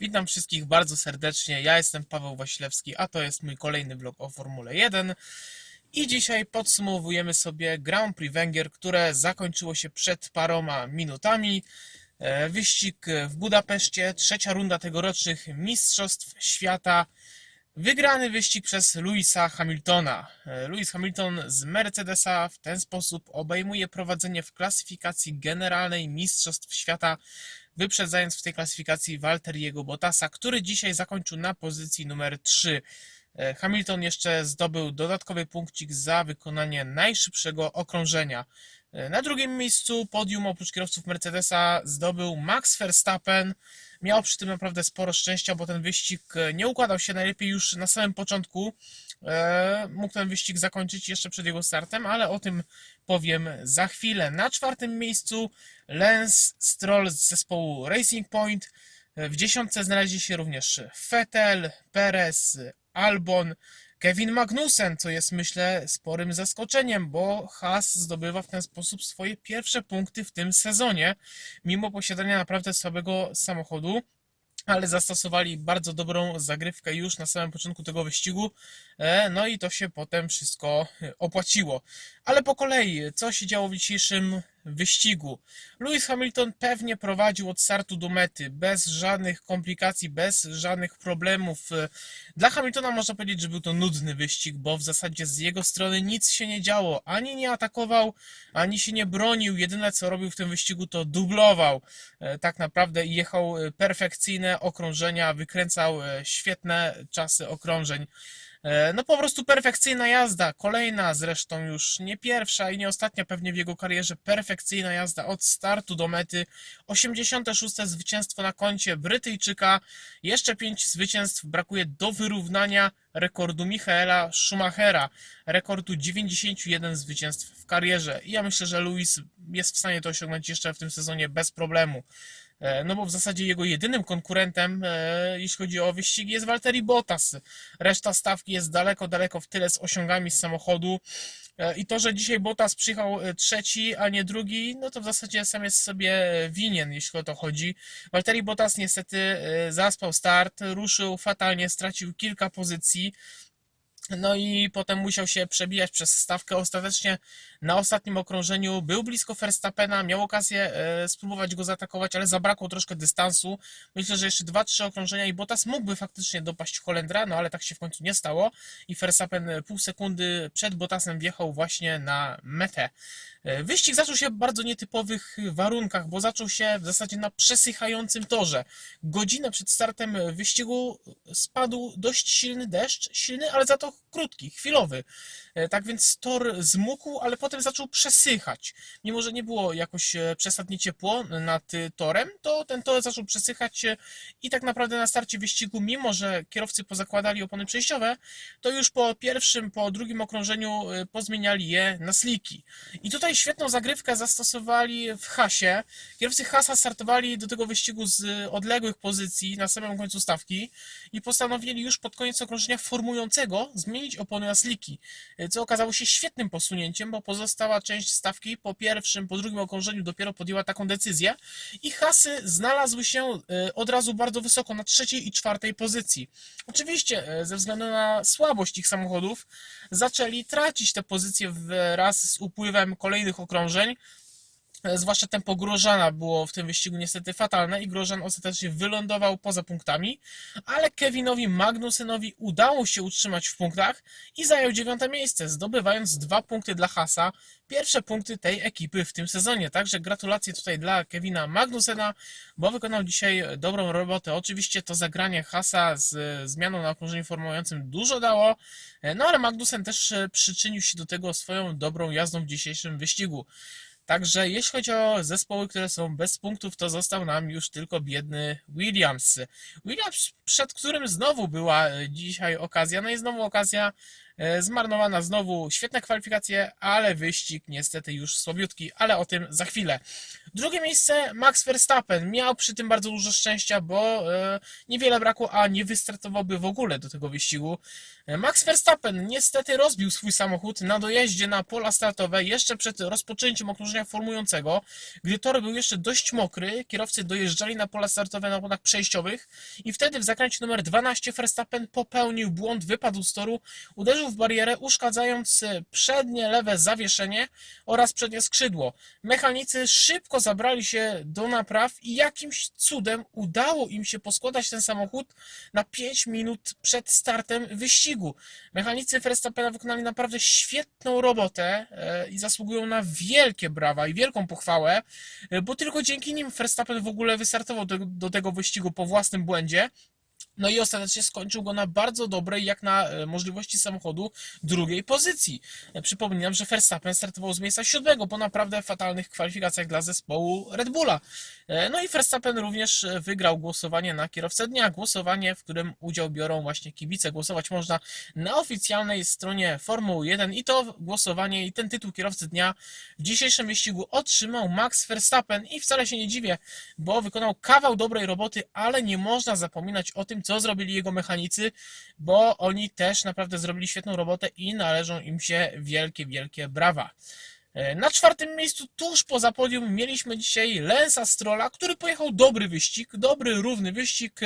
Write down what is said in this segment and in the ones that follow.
Witam wszystkich bardzo serdecznie. Ja jestem Paweł Wasilewski, a to jest mój kolejny vlog o Formule 1. I dzisiaj podsumowujemy sobie Grand Prix Węgier, które zakończyło się przed paroma minutami. E, Wyścig w Budapeszcie, trzecia runda tegorocznych Mistrzostw Świata. Wygrany wyścig przez Louisa Hamiltona. E, Lewis Hamilton z Mercedesa w ten sposób obejmuje prowadzenie w klasyfikacji generalnej Mistrzostw Świata, wyprzedzając w tej klasyfikacji Valtteriego Bottasa, który dzisiaj zakończył na pozycji numer 3. E, Hamilton jeszcze zdobył dodatkowy punkcik za wykonanie najszybszego okrążenia. E, Na drugim miejscu podium oprócz kierowców Mercedesa zdobył Max Verstappen. Miał przy tym naprawdę sporo szczęścia, bo ten wyścig e, nie układał się najlepiej już na samym początku. E, Mógł ten wyścig zakończyć jeszcze przed jego startem, ale o tym powiem za chwilę. Na czwartym miejscu Lance Stroll z zespołu Racing Point. W dziesiątce znaleźli się również Vettel, Perez, Albon, Kevin Magnussen, co jest myślę sporym zaskoczeniem, bo Haas zdobywa w ten sposób swoje pierwsze punkty w tym sezonie, mimo posiadania naprawdę słabego samochodu. Ale zastosowali bardzo dobrą zagrywkę już na samym początku tego wyścigu, e, no i to się potem wszystko e, opłaciło. Ale po kolei, co się działo w dzisiejszym wyścigu? Lewis Hamilton pewnie prowadził od startu do mety, bez żadnych komplikacji, bez żadnych problemów. Dla Hamiltona można powiedzieć, że był to nudny wyścig, bo w zasadzie z jego strony nic się nie działo. Ani nie atakował, ani się nie bronił. Jedyne co robił w tym wyścigu to dublował. E, Tak naprawdę jechał e, perfekcyjne okrążenia, wykręcał e, świetne czasy okrążeń. E, No po prostu perfekcyjna jazda, kolejna zresztą już nie pierwsza i nie ostatnia pewnie w jego karierze, perfekcyjna jazda od startu do mety, 86 zwycięstwo na koncie Brytyjczyka, jeszcze 5 zwycięstw brakuje do wyrównania rekordu Michaela Schumachera, rekordu 91 zwycięstw w karierze i ja myślę, że Lewis jest w stanie to osiągnąć jeszcze w tym sezonie bez problemu. E, No bo w zasadzie jego jedynym konkurentem, e, jeśli chodzi o wyścigi, jest Valtteri Bottas. Reszta stawki jest daleko, daleko w tyle z osiągami z samochodu. E, I to, że dzisiaj Bottas przyjechał trzeci, a nie drugi, no to w zasadzie sam jest sobie winien, jeśli o to chodzi. Valtteri Bottas niestety zaspał start, ruszył fatalnie, stracił kilka pozycji. No i potem musiał się przebijać przez stawkę. Ostatecznie na ostatnim okrążeniu był blisko Verstappena, miał okazję e, spróbować go zaatakować, ale zabrakło troszkę dystansu. Myślę, że jeszcze 2-3 okrążenia i Bottas mógłby faktycznie dopaść Holendra, no ale tak się w końcu nie stało i Verstappen e, pół sekundy przed Bottasem wjechał właśnie na metę. E, Wyścig zaczął się w bardzo nietypowych warunkach, bo zaczął się w zasadzie na przesychającym torze. Godzinę przed startem wyścigu spadł dość silny deszcz, silny, ale za to krótki, chwilowy. E, Tak więc tor zmógł, ale potem zaczął przesychać. Mimo, że nie było jakoś e, przesadnie ciepło nad e, torem, to ten tor zaczął przesychać i tak naprawdę na starcie wyścigu, mimo że kierowcy pozakładali opony przejściowe, to już po pierwszym, po drugim okrążeniu pozmieniali je na sliki. I tutaj świetną zagrywkę zastosowali w hasie. Kierowcy hasa startowali do tego wyścigu z odległych pozycji na samym końcu stawki i postanowili już pod koniec okrążenia formującego zmienić opony na sliki, co okazało się świetnym posunięciem, bo pozostała część stawki po pierwszym, po drugim okrążeniu dopiero podjęła taką decyzję i hasy znalazły się e, od razu bardzo wysoko na trzeciej i czwartej pozycji. Oczywiście e, ze względu na słabość ich samochodów zaczęli tracić te pozycje wraz z upływem kolejnych okrążeń. E, Zwłaszcza tempo Grożana było w tym wyścigu niestety fatalne i Grożan ostatecznie wylądował poza punktami, ale Kevinowi Magnussenowi udało się utrzymać w punktach i zajął dziewiąte miejsce, zdobywając dwa punkty dla Hasa. Pierwsze punkty tej ekipy w tym sezonie, także gratulacje tutaj dla Kevina Magnussena, bo wykonał dzisiaj dobrą robotę. Oczywiście to zagranie Hasa z zmianą na okrążeniu formującym dużo dało, e, no ale Magnussen też e, przyczynił się do tego swoją dobrą jazdą w dzisiejszym wyścigu. Także jeśli chodzi o zespoły, które są bez punktów, to został nam już tylko biedny Williams. Williams, przed którym znowu była e, dzisiaj okazja, no i znowu okazja Zmarnowana znowu świetne kwalifikacje, ale wyścig niestety już słabiutki, ale o tym za chwilę. Drugie miejsce Max Verstappen. Miał przy tym bardzo dużo szczęścia, bo e, niewiele brakło, a nie wystartowałby w ogóle do tego wyścigu. E, Max Verstappen niestety rozbił swój samochód na dojeździe na pola startowe jeszcze przed rozpoczęciem okrążenia formującego, gdy tor był jeszcze dość mokry. Kierowcy dojeżdżali na pola startowe na opłatach przejściowych i wtedy w zakręcie numer 12 Verstappen popełnił błąd, wypadł z toru, uderzył w barierę, uszkadzając przednie lewe zawieszenie oraz przednie skrzydło. Mechanicy szybko zabrali się do napraw i jakimś cudem udało im się poskładać ten samochód na 5 minut przed startem wyścigu. Mechanicy Verstappena wykonali naprawdę świetną robotę e, i zasługują na wielkie brawa i wielką pochwałę, e, bo tylko dzięki nim Verstappen w ogóle wystartował do, do tego wyścigu po własnym błędzie. No i ostatecznie skończył go na bardzo dobrej, jak na e, możliwości samochodu, drugiej pozycji. E, Przypominam, że Verstappen startował z miejsca siódmego po naprawdę fatalnych kwalifikacjach dla zespołu Red Bulla. E, No i Verstappen również wygrał głosowanie na kierowcę dnia. Głosowanie, w którym udział biorą właśnie kibice. Głosować można na oficjalnej stronie Formuły 1 i to głosowanie i ten tytuł kierowcy dnia w dzisiejszym wyścigu otrzymał Max Verstappen i wcale się nie dziwię, bo wykonał kawał dobrej roboty, ale nie można zapominać o tym, co zrobili jego mechanicy, bo oni też naprawdę zrobili świetną robotę i należą im się wielkie, wielkie brawa. E, Na czwartym miejscu, tuż poza podium, mieliśmy dzisiaj Lensa Strolla, który pojechał dobry wyścig, dobry, równy wyścig.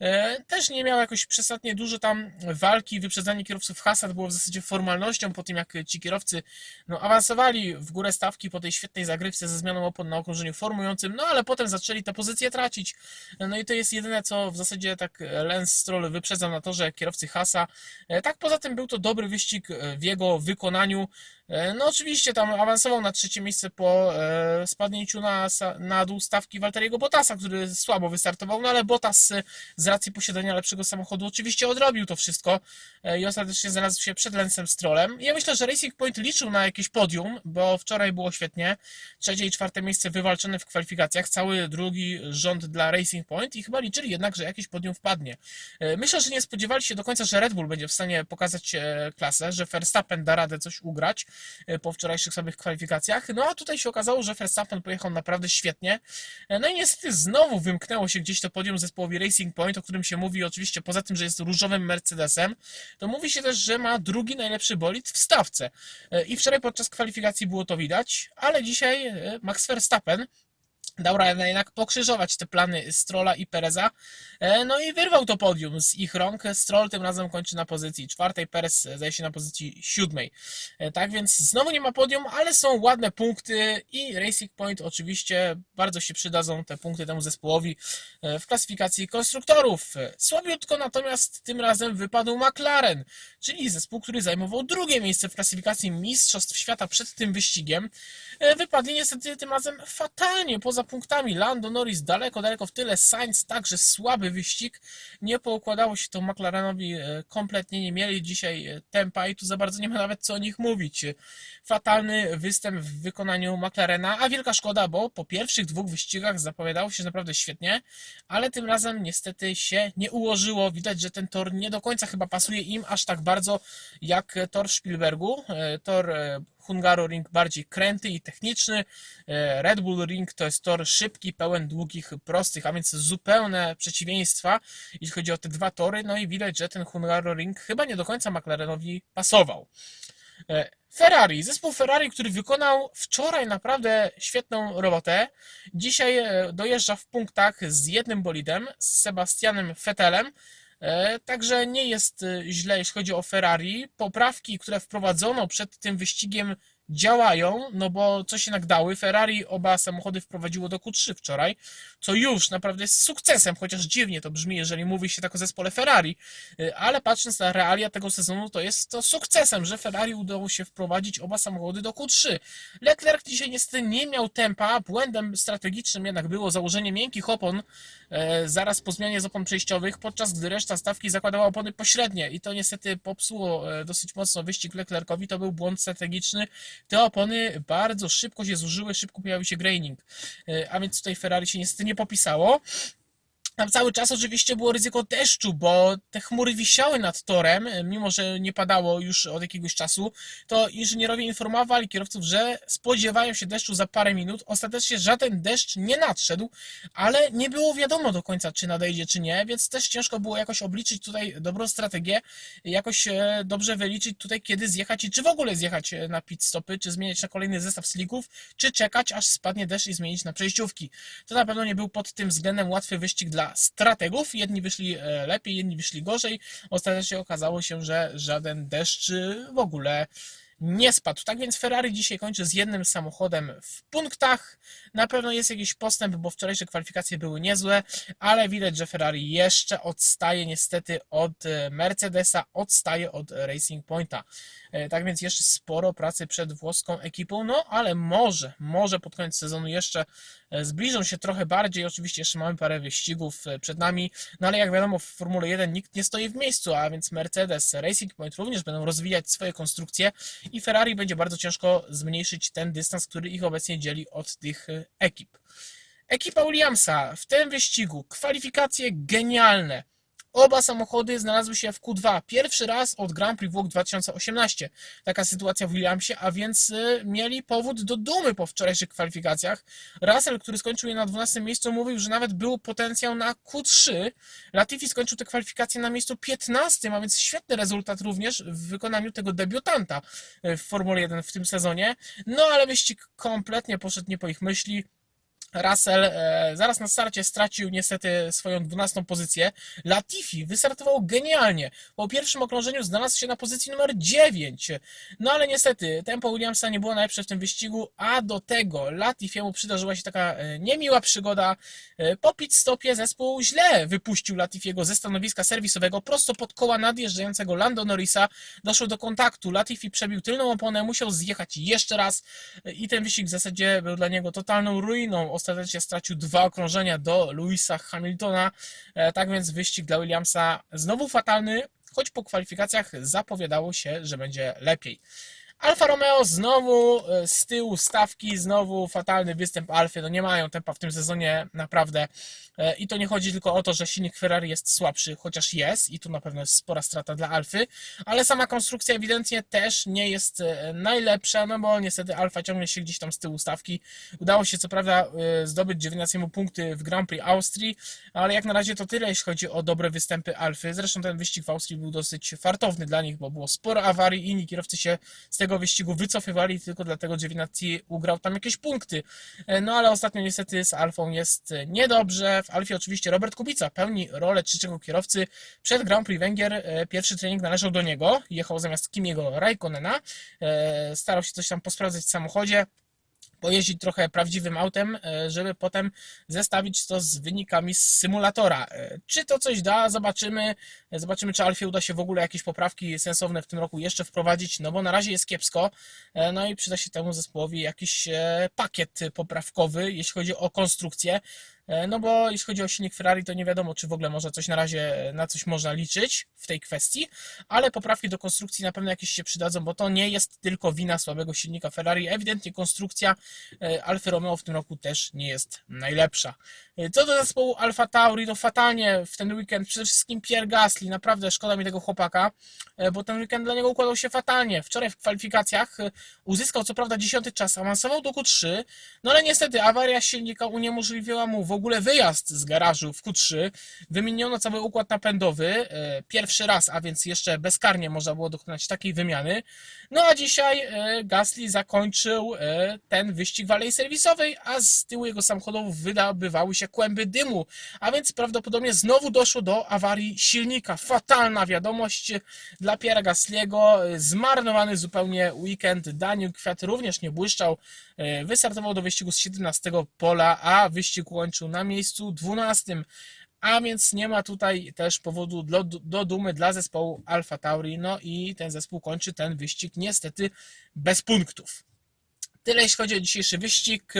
E, Też nie miał jakoś przesadnie dużo tam walki, wyprzedzanie kierowców Hassad było w zasadzie formalnością po tym, jak ci kierowcy no, awansowali w górę stawki po tej świetnej zagrywce ze zmianą opon na okrążeniu formującym, no ale potem zaczęli te pozycje tracić. No i to jest jedyne, co w zasadzie tak Lens Stroll wyprzedzał na torze kierowcy Hasa. E, Tak poza tym był to dobry wyścig w jego wykonaniu. E, No oczywiście tam awansował na trzecie miejsce po e, spadnięciu na, na dół stawki Walteriego Bottasa, który słabo wystartował, no ale Bottas e, z racji posiadania lepszego samochodu oczywiście odrobił to wszystko i ostatecznie znalazł się przed Lensem Strollem. Ja myślę, że Racing Point liczył na jakieś podium, bo wczoraj było świetnie. Trzecie i czwarte miejsce wywalczone w kwalifikacjach, cały drugi rząd dla Racing Point i chyba liczyli jednak, że jakieś podium wpadnie. Myślę, że nie spodziewali się do końca, że Red Bull będzie w stanie pokazać klasę, że Verstappen da radę coś ugrać po wczorajszych samych kwalifikacjach. No a tutaj się okazało, że Verstappen pojechał naprawdę świetnie. E, No i niestety znowu wymknęło się gdzieś to podium zespołowi Racing Point, o którym się mówi oczywiście poza tym, że jest różowym Mercedesem, to mówi się też, że ma drugi najlepszy bolid w stawce. E, I wczoraj podczas kwalifikacji było to widać, ale dzisiaj e, Max Verstappen dał radę jednak pokrzyżować te plany Strolla i Pereza. E, No i wyrwał to podium z ich rąk. Stroll tym razem kończy na pozycji czwartej, Perez zdaje się na pozycji siódmej. E, Tak więc znowu nie ma podium, ale są ładne punkty i Racing Point oczywiście bardzo się przydadzą te punkty temu zespołowi e, w klasyfikacji konstruktorów. Słabiutko natomiast tym razem wypadł McLaren, czyli zespół, który zajmował drugie miejsce w klasyfikacji Mistrzostw Świata przed tym wyścigiem. Wypadli niestety tym razem fatalnie, poza punktami. Lando Norris daleko, daleko w tyle, Sainz także słaby wyścig. Nie poukładało się to McLarenowi e, kompletnie, nie mieli dzisiaj e, tempa i tu za bardzo nie ma nawet co o nich mówić. Fatalny występ w wykonaniu McLarena, a wielka szkoda, bo po pierwszych dwóch wyścigach zapowiadało się naprawdę świetnie, ale tym razem niestety się nie ułożyło. Widać, że ten tor nie do końca chyba pasuje im aż tak bardzo jak tor w Spielbergu. E, Tor Hungaroring bardziej kręty i techniczny. E, Red Bull Ring to jest tor szybki, pełen długich, prostych, a więc zupełne przeciwieństwa, jeśli chodzi o te dwa tory. No i widać, że ten Hungaroring chyba nie do końca McLarenowi pasował. E, Ferrari, zespół Ferrari, który wykonał wczoraj naprawdę świetną robotę. Dzisiaj e, dojeżdża w punktach z jednym bolidem, z Sebastianem Vettelem. E, Także nie jest e, źle, jeśli chodzi o Ferrari. Poprawki, które wprowadzono przed tym wyścigiem, działają, no bo coś jednak dały. Ferrari oba samochody wprowadziło do Q3 wczoraj, co już naprawdę jest sukcesem, chociaż dziwnie to brzmi, jeżeli mówi się tak o zespole Ferrari, Y, ale patrząc na realia tego sezonu, to jest to sukcesem, że Ferrari udało się wprowadzić oba samochody do Q3. Leclerc dzisiaj niestety nie miał tempa, błędem strategicznym jednak było założenie miękkich opon e, zaraz po zmianie opon przejściowych, podczas gdy reszta stawki zakładała opony pośrednie i to niestety popsuło e, dosyć mocno wyścig Leclercowi, to był błąd strategiczny. Te opony bardzo szybko się zużyły, szybko pojawił się graining, E, a więc tutaj Ferrari się niestety nie popisało. Tam cały czas oczywiście było ryzyko deszczu, bo te chmury wisiały nad torem, mimo że nie padało już od jakiegoś czasu, to inżynierowie informowali kierowców, że spodziewają się deszczu za parę minut. Ostatecznie żaden deszcz nie nadszedł, ale nie było wiadomo do końca, czy nadejdzie, czy nie, więc też ciężko było jakoś obliczyć tutaj dobrą strategię, jakoś e, dobrze wyliczyć tutaj, kiedy zjechać i czy w ogóle zjechać e, na pit stopy, czy zmieniać na kolejny zestaw slików, czy czekać, aż spadnie deszcz i zmienić na przejściówki. To na pewno nie był pod tym względem łatwy wyścig dla strategów. Jedni wyszli e, lepiej, jedni wyszli gorzej. Ostatecznie okazało się, że żaden deszcz e, w ogóle nie spadł. Tak więc Ferrari dzisiaj kończy z jednym samochodem w punktach. Na pewno jest jakiś postęp, bo wczorajsze kwalifikacje były niezłe, ale widać, że Ferrari jeszcze odstaje niestety od e, Mercedesa, odstaje od Racing Pointa. E, Tak więc jeszcze sporo pracy przed włoską ekipą, no ale może, może pod koniec sezonu jeszcze e, zbliżą się trochę bardziej. Oczywiście jeszcze mamy parę wyścigów e, przed nami, no ale jak wiadomo w Formule 1 nikt nie stoi w miejscu, a więc Mercedes, Racing Point również będą rozwijać swoje konstrukcje i Ferrari będzie bardzo ciężko zmniejszyć ten dystans, który ich obecnie dzieli od tych ekip. Ekipa Williamsa w tym wyścigu, kwalifikacje genialne. Oba samochody znalazły się w Q2. Pierwszy raz od Grand Prix Włoch 2018. Taka sytuacja w Williamsie, a więc y, mieli powód do dumy po wczorajszych kwalifikacjach. Russell, który skończył je na 12 miejscu, mówił, że nawet był potencjał na Q3. Latifi skończył te kwalifikacje na miejscu 15, a więc świetny rezultat również w wykonaniu tego debiutanta y, w Formule 1 w tym sezonie. No ale wyścig kompletnie poszedł nie po ich myśli. Russell e, zaraz na starcie stracił niestety swoją 12 pozycję. Latifi wystartował genialnie. Po pierwszym okrążeniu znalazł się na pozycji numer 9. No ale niestety tempo Williamsa nie było najlepsze w tym wyścigu, a do tego Latifiemu przydarzyła się taka e, niemiła przygoda. E, po pit stopie zespół źle wypuścił Latifiego ze stanowiska serwisowego prosto pod koła nadjeżdżającego Lando Norrisa. Doszło do kontaktu. Latifi przebił tylną oponę, musiał zjechać jeszcze raz i ten wyścig w zasadzie był dla niego totalną ruiną ostatecznie stracił dwa okrążenia do Louisa Hamiltona. E, Tak więc wyścig dla Williamsa znowu fatalny, choć po kwalifikacjach zapowiadało się, że będzie lepiej. Alfa Romeo znowu e, z tyłu stawki, znowu fatalny występ Alfy. No nie mają tempa w tym sezonie naprawdę. E, I to nie chodzi tylko o to, że silnik Ferrari jest słabszy, chociaż jest i tu na pewno jest spora strata dla Alfy, ale sama konstrukcja ewidentnie też nie jest e, najlepsza, no bo niestety Alfa ciągnie się gdzieś tam z tyłu stawki. Udało się co prawda zdobyć 19 mu punkty w Grand Prix Austrii, ale jak na razie to tyle, jeśli chodzi o dobre występy Alfy. Zresztą ten wyścig w Austrii był dosyć fartowny dla nich, bo było sporo awarii, inni kierowcy się z tego wyścigu wycofywali, tylko dlatego Giovinazzi ugrał tam jakieś punkty. E, No ale ostatnio niestety z Alfą jest e, niedobrze. W Alfie oczywiście Robert Kubica pełni rolę trzeciego kierowcy. Przed Grand Prix Węgier e, pierwszy trening należał do niego. Jechał zamiast Kimiego Raikkonena. Starał się coś tam posprawdzać w samochodzie pojeździć trochę prawdziwym autem, e, żeby potem zestawić to z wynikami z symulatora. E, Czy to coś da? Zobaczymy. E, Zobaczymy, czy Alfie uda się w ogóle jakieś poprawki sensowne w tym roku jeszcze wprowadzić, no bo na razie jest kiepsko. No i przyda się temu zespołowi jakiś pakiet poprawkowy, jeśli chodzi o konstrukcję. E, No bo jeśli chodzi o silnik Ferrari, to nie wiadomo, czy w ogóle może coś na razie, na coś można liczyć w tej kwestii, ale poprawki do konstrukcji na pewno jakieś się przydadzą, bo to nie jest tylko wina słabego silnika Ferrari. Ewidentnie konstrukcja e, Alfa Romeo w tym roku też nie jest najlepsza. E, Co do zespołu Alfa Tauri, to fatalnie w ten weekend przede wszystkim Pierre Gasly, naprawdę szkoda mi tego chłopaka, bo ten weekend dla niego układał się fatalnie. Wczoraj w kwalifikacjach uzyskał co prawda 10 czas, awansował do Q3, no ale niestety awaria silnika uniemożliwiła mu ogóle wyjazd z garażu w Q3. Wymieniono cały układ napędowy, e, pierwszy raz, a więc jeszcze bezkarnie można było dokonać takiej wymiany. No a dzisiaj e, Gasly zakończył e, ten wyścig w alei serwisowej, a z tyłu jego samochodów wydobywały się kłęby dymu, a więc prawdopodobnie znowu doszło do awarii silnika. Fatalna wiadomość dla Pierre'a Gasly'ego, e, zmarnowany zupełnie weekend. Daniel Kwiat również nie błyszczał, wystartował do wyścigu z 17 pola, a wyścig kończył na miejscu 12. A więc nie ma tutaj też powodu do, do dumy dla zespołu Alfa Tauri. No i ten zespół kończy ten wyścig niestety bez punktów. Tyle jeśli chodzi o dzisiejszy wyścig.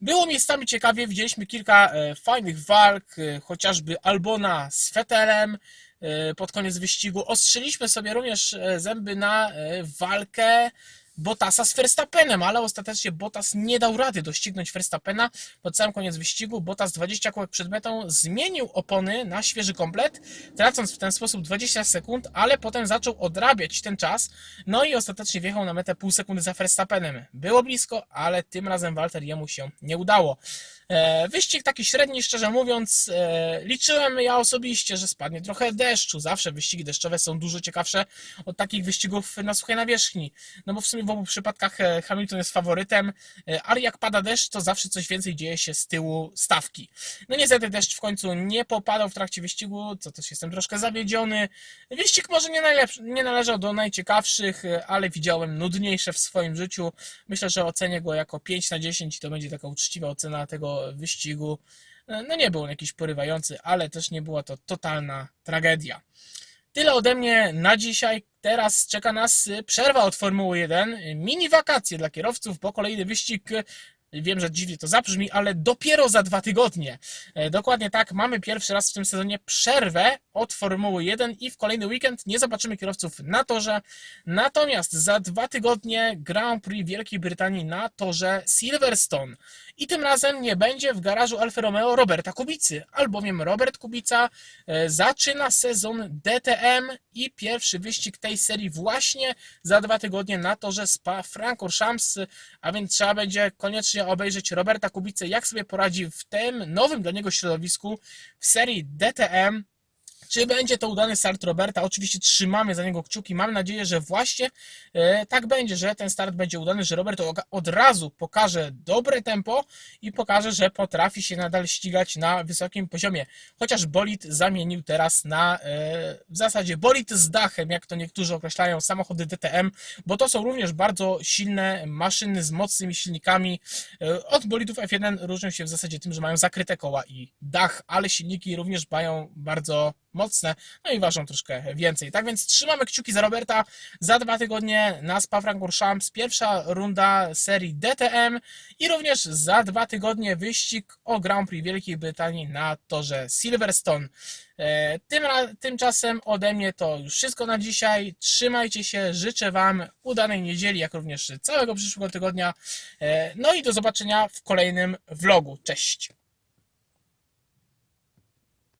Było miejscami ciekawie, widzieliśmy kilka e, fajnych walk, e, chociażby Albona z Fetelem e, pod koniec wyścigu. Ostrzeliśmy sobie również zęby na walkę Bottasa z Verstappenem, ale ostatecznie Bottas nie dał rady doścignąć Verstappena. Pod sam koniec wyścigu Bottas 20 kółek przed metą zmienił opony na świeży komplet, tracąc w ten sposób 20 sekund, ale potem zaczął odrabiać ten czas, no i ostatecznie wjechał na metę pół sekundy za Verstappenem. Było blisko, ale tym razem Walter jemu się nie udało. E, wyścig taki średni, szczerze mówiąc, e, liczyłem ja osobiście, że spadnie trochę deszczu. Zawsze wyścigi deszczowe są dużo ciekawsze od takich wyścigów na suchej nawierzchni. No bo w sumie w obu przypadkach e, Hamilton jest faworytem, ale jak pada deszcz, to zawsze coś więcej dzieje się z tyłu stawki. No niestety deszcz w końcu nie popadał w trakcie wyścigu, co też jestem troszkę zawiedziony. Wyścig może nie, najlepszy, nie należał do najciekawszych, ale widziałem nudniejsze w swoim życiu. Myślę, że ocenię go jako 5 na 10 i to będzie taka uczciwa ocena tego wyścigu. E, No nie był on jakiś porywający, ale też nie była to totalna tragedia. Tyle ode mnie na dzisiaj. Teraz czeka nas y, przerwa od Formuły 1. y, Mini wakacje dla kierowców, bo kolejny wyścig. Wiem, że dziwnie to zabrzmi, ale dopiero za dwa tygodnie. E, Dokładnie tak, mamy pierwszy raz w tym sezonie przerwę od Formuły 1 i w kolejny weekend nie zobaczymy kierowców na torze. Natomiast za dwa tygodnie Grand Prix Wielkiej Brytanii na torze Silverstone. I tym razem nie będzie w garażu Alfa Romeo Roberta Kubicy, albowiem Robert Kubica e, zaczyna sezon DTM i pierwszy wyścig tej serii właśnie za dwa tygodnie na torze Spa-Francorchamps, a więc trzeba będzie koniecznie obejrzeć Roberta Kubicę, jak sobie poradzi w tym nowym dla niego środowisku w serii DTM. Czy będzie to udany start Roberta? Oczywiście trzymamy za niego kciuki. Mam nadzieję, że właśnie e, tak będzie, że ten start będzie udany, że Robert od razu pokaże dobre tempo i pokaże, że potrafi się nadal ścigać na wysokim poziomie. Chociaż bolid zamienił teraz na e, w zasadzie bolid z dachem, jak to niektórzy określają, samochody DTM, bo to są również bardzo silne maszyny z mocnymi silnikami. E, Od bolidów F1 różnią się w zasadzie tym, że mają zakryte koła i dach, ale silniki również mają bardzo mocne, no i ważą troszkę więcej. Tak więc trzymamy kciuki za Roberta. Za dwa tygodnie na Spa-Francorchamps pierwsza runda serii DTM i również za dwa tygodnie wyścig o Grand Prix Wielkiej Brytanii na torze Silverstone. E, Tym, tymczasem ode mnie to już wszystko na dzisiaj. Trzymajcie się, życzę Wam udanej niedzieli, jak również całego przyszłego tygodnia. E, No i do zobaczenia w kolejnym vlogu. Cześć!